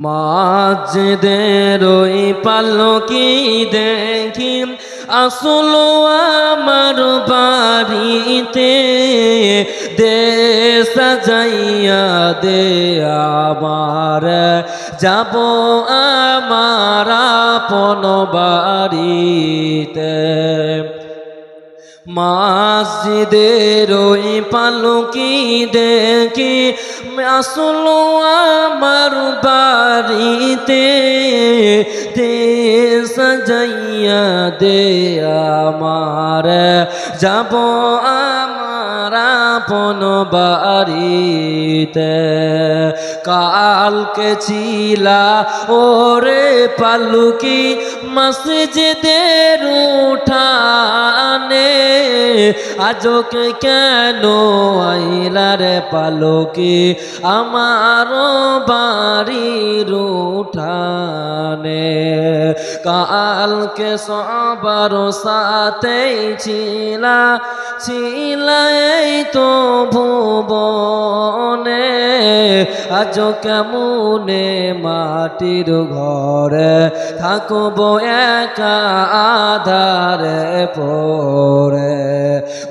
মাঝদের ওই পালকি দেখি আসলো আমার বাড়িতে দে সাজাইয়া দে আমার। যাব আমার আপন বাড়িতে। মসজিদের ওই পালকি দেখি আসলো আমার বাড়িতে দে সাজাইয়া দে আমার। যাব আমার আপন বাড়িতে। কালকে ছিলা, ওরে পালুকি মসজিদের উঠানে, আজকে কেন আইলার পালকি আমার বাড়ির উঠানে? কালকে সবার সাথেই ছিলা ছিলা এই তো ভুবনে। আজ কেমনে মাটির ঘরে থাকব একা আধারে পড়ে?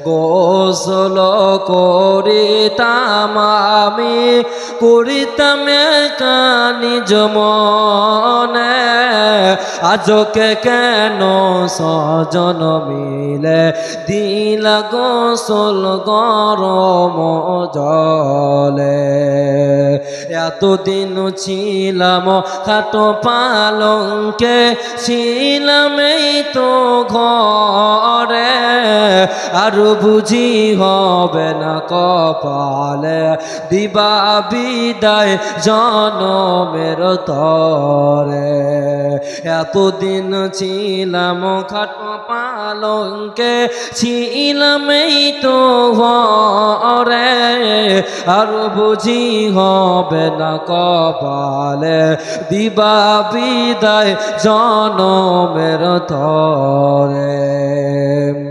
গোসল করিতাম আমি, করিতাম একা নিজ মনে। আজকে কেন সজন মিলে? দিল গোসল গরম জলে। এতদিন ছিলাম খাটো পালঙ্কে ছিলাম এই তো ঘরে। আর বুঝি হবে না কপালে। দিবা বিদায় জনমের তরে। এতদিন ছিলাম খাটো পালঙ্কে, ছিলাম এই তো ঘরে। আর বুঝি হবে না কপালে, দিবা বিদায় জনমের তরে।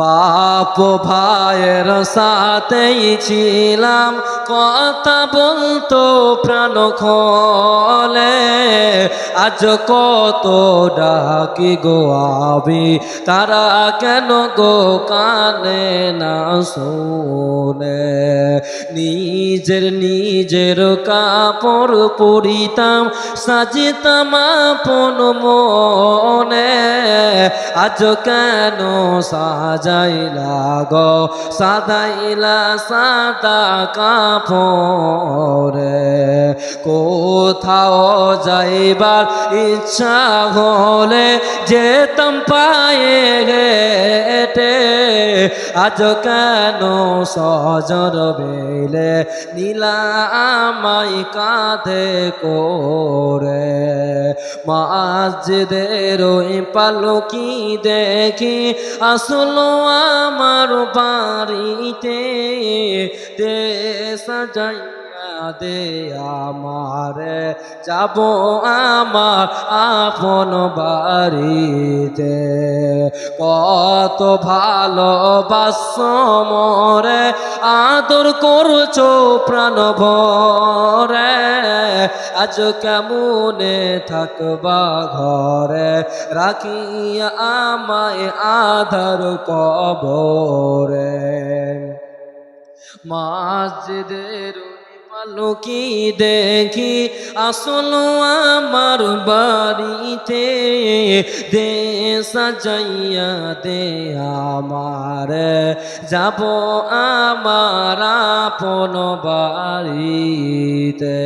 বাপ ভায়ের সাথেই ছিলাম। কথা বলতো প্রাণ খলে। আজ কত ডাকি গো আবি, তারা কেন গো কানে না শোনে? নিজের নিজের কাপড় পরিতাম, সাজিতাম আপন মনে। আজ কেন সাজাইলা গো সাদাইলা সাদা কাপড়ে? কোথাও যাইবার ইচ্ছা হলে যেতাম পায়ে হেঁটে। আজ কেন সজর বেলে নীলা আমাই কাঁধে করে? মাঝদের ওই পালকি দেখি আসলো আমার বাড়িতে। দে সাজাইয়া দে আমার, যাব আমার আপন বাড়িতে। কত ভালোবাস মরে, আদর করছ প্রাণ ভরে। আজ কেমনে থাকবা ঘরে, রাখিয়া আমায় আধার কবরে। মসজিদের পালকি দেখি আসল আমার বাড়িতে দে সাজাইয়া দে আমার। যাব আমার আপন বাড়িতে।